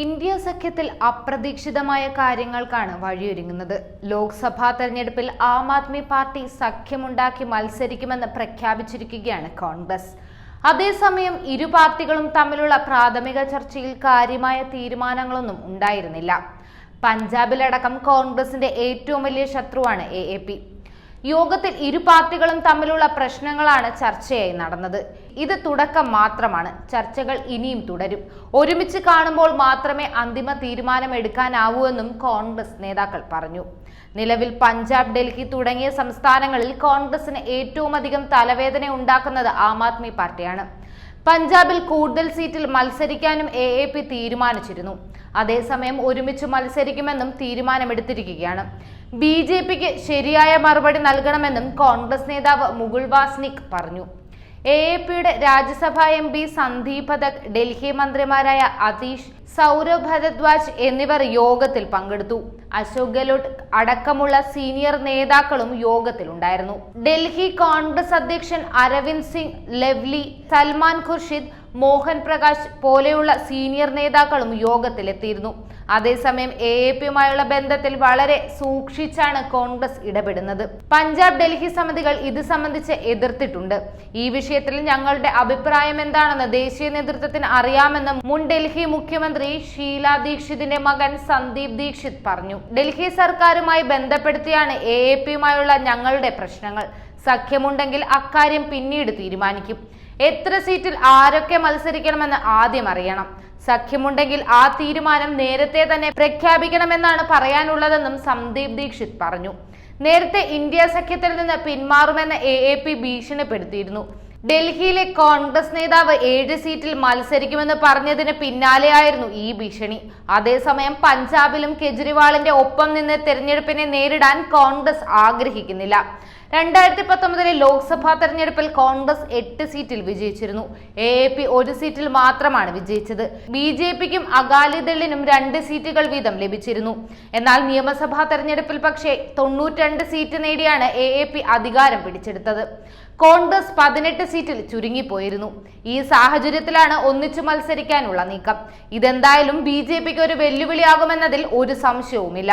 India സഖ്യത്തിൽ അപ്രതീക്ഷിതമായ കാര്യങ്ങൾക്കാണ് വഴിയൊരുങ്ങുന്നത്. ലോക്സഭാ തെരഞ്ഞെടുപ്പിൽ Aam Aadmi party സഖ്യമുണ്ടാക്കി മത്സരിക്കുമെന്ന് പ്രഖ്യാപിച്ചിരിക്കുകയാണ് കോൺഗ്രസ്. അതേസമയം ഇരു പാർട്ടികളും തമ്മിലുള്ള പ്രാഥമിക ചർച്ചയിൽ കാര്യമായ തീരുമാനങ്ങളൊന്നും ഉണ്ടായിരുന്നില്ല. പഞ്ചാബിലടക്കം കോൺഗ്രസിന്റെ ഏറ്റവും വലിയ ശത്രുവാണ് എ യോഗത്തിൽ ഇരു പാർട്ടികളും തമ്മിലുള്ള പ്രശ്നങ്ങളാണ് ചർച്ചയായി നടന്നത്. ഇത് തുടക്കം മാത്രമാണ്. ചർച്ചകൾ ഇനിയും തുടരും. ഒരുമിച്ച് കാണുമ്പോൾ മാത്രമേ അന്തിമ തീരുമാനം എടുക്കാനാവൂ എന്നും കോൺഗ്രസ് നേതാക്കൾ പറഞ്ഞു. നിലവിൽ പഞ്ചാബ് ഡൽഹി തുടങ്ങിയ സംസ്ഥാനങ്ങളിൽ കോൺഗ്രസിന് ഏറ്റവും അധികം തലവേദന ഉണ്ടാക്കുന്നത് ആം ആദ്മി പാർട്ടിയാണ്. പഞ്ചാബിൽ കൂടുതൽ സീറ്റിൽ മത്സരിക്കാനും എ എ പി തീരുമാനിച്ചിരുന്നു. അതേസമയം ഒരുമിച്ച് മത്സരിക്കുമെന്നും തീരുമാനമെടുത്തിരിക്കുകയാണ്. ബി ജെ പിക്ക് ശരിയായ മറുപടി നൽകണമെന്നും കോൺഗ്രസ് നേതാവ് മുകുൾ വാസ്നിക് പറഞ്ഞു. എ എ പിയുടെ രാജ്യസഭാ എം പി സന്ദീപ് പഥക് ഡൽഹി മന്ത്രിമാരായ അതീഷ് സൗരവ് ഭരദ്വാജ് എന്നിവർ യോഗത്തിൽ പങ്കെടുത്തു. അശോക് ഗെഹ്ലോട്ട് അടക്കമുള്ള സീനിയർ നേതാക്കളും യോഗത്തിലുണ്ടായിരുന്നു. ഡൽഹി കോൺഗ്രസ് അധ്യക്ഷൻ അരവിന്ദ് സിംഗ് ലെവ്ലി സൽമാൻ ഖുർഷിദ് മോഹൻ പ്രകാശ് പോലെയുള്ള സീനിയർ നേതാക്കളും യോഗത്തിലെത്തിയിരുന്നു. അതേസമയം എ എ പിയുമായുള്ള ബന്ധത്തിൽ വളരെ സൂക്ഷിച്ചാണ് കോൺഗ്രസ് ഇടപെടുന്നത്. പഞ്ചാബ് ഡൽഹി സമിതികൾ ഇത് സംബന്ധിച്ച് എതിർത്തിട്ടുണ്ട്. ഈ വിഷയത്തിൽ ഞങ്ങളുടെ അഭിപ്രായം എന്താണെന്ന് ദേശീയ നേതൃത്വത്തിന് അറിയാമെന്ന് മുൻ ഡൽഹി മുഖ്യമന്ത്രി ഷീല ദീക്ഷിതിന്റെ മകൻ സന്ദീപ് ദീക്ഷിത് പറഞ്ഞു. ഡൽഹി സർക്കാരുമായി ബന്ധപ്പെടുത്തിയാണ് എ എ പിയുമായുള്ള ഞങ്ങളുടെ പ്രശ്നങ്ങൾ. സഖ്യമുണ്ടെങ്കിൽ അക്കാര്യം പിന്നീട് തീരുമാനിക്കും. എത്ര സീറ്റിൽ ആരൊക്കെ മത്സരിക്കണമെന്ന് ആദ്യം അറിയണം. സഖ്യമുണ്ടെങ്കിൽ ആ തീരുമാനം നേരത്തെ തന്നെ പ്രഖ്യാപിക്കണമെന്നാണ് പറയാനുള്ളതെന്നും സന്ദീപ് ദീക്ഷിത് പറഞ്ഞു. നേരത്തെ ഇന്ത്യ സഖ്യത്തിൽ നിന്ന് പിന്മാറുമെന്ന് എ എ പി ഭീഷണിപ്പെടുത്തിയിരുന്നു. ഡൽഹിയിലെ കോൺഗ്രസ് നേതാവ് ഏഴ് സീറ്റിൽ മത്സരിക്കുമെന്ന് പറഞ്ഞതിന് പിന്നാലെയായിരുന്നു ഈ ഭീഷണി. അതേസമയം പഞ്ചാബിലും കെജ്രിവാളിന്റെ ഒപ്പം നിന്ന് തെരഞ്ഞെടുപ്പിനെ നേരിടാൻ കോൺഗ്രസ് ആഗ്രഹിക്കുന്നില്ല. രണ്ടായിരത്തി പത്തൊമ്പതിലെ ലോക്സഭാ തെരഞ്ഞെടുപ്പിൽ കോൺഗ്രസ് എട്ട് സീറ്റിൽ വിജയിച്ചിരുന്നു. എ എ പി ഒരു സീറ്റിൽ മാത്രമാണ് വിജയിച്ചത്. ബി ജെ പിക്കും അകാലിദളിനും രണ്ട് സീറ്റുകൾ വീതം ലഭിച്ചിരുന്നു. എന്നാൽ നിയമസഭാ തെരഞ്ഞെടുപ്പിൽ പക്ഷേ തൊണ്ണൂറ്റി സീറ്റ് നേടിയാണ് എ പി അധികാരം പിടിച്ചെടുത്തത്. കോൺഗ്രസ് പതിനെട്ട് സീറ്റിൽ ചുരുങ്ങിപ്പോയിരുന്നു. ഈ സാഹചര്യത്തിലാണ് ഒന്നിച്ചു മത്സരിക്കാനുള്ള നീക്കം. ഇതെന്തായാലും ബി ജെ പിക്ക് ഒരു വെല്ലുവിളിയാകുമെന്നതിൽ ഒരു സംശയവുമില്ല.